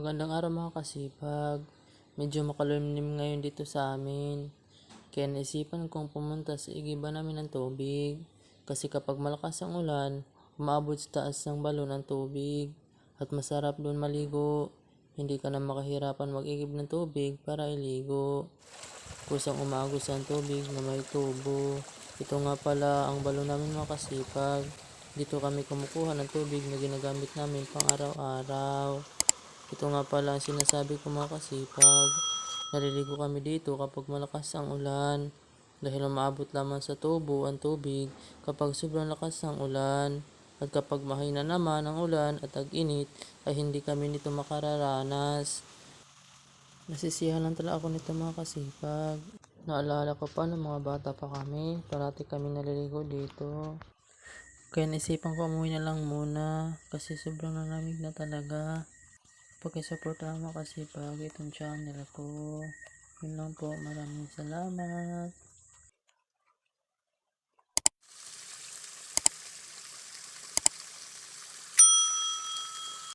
Magandang araw mga kasipag. Medyo makalimlim ngayon dito sa amin. Kaya naisipan kong pumunta sa igiba namin ng tubig. Kasi kapag malakas ang ulan, umaabot sa taas ng balon ng tubig. At masarap doon maligo. Hindi ka na makahirapan mag-igib ng tubig para iligo. Kusang umagos ang tubig na may tubo. Ito nga pala ang balon namin mga kasipag. Dito kami kumukuha ng tubig na ginagamit namin pang araw-araw. Ito nga pala ang sinasabi ko mga kasipag. Naliligo kami dito kapag malakas ang ulan. Dahil umaabot lamang sa tubo ang tubig kapag sobrang lakas ng ulan. At kapag mahina naman ang ulan at tag-init ay hindi kami nito makararanas. Nasisiyahan lang talaga ako nito mga kasipag. Naalala ko pa nung mga bata pa kami, parati kami naliligo dito. Kaya naisipan ko umuwi na lang muna kasi sobrang nalamig na talaga. Pakisupport lang mga kasipag itong channel ko. Yun lang po, maraming salamat.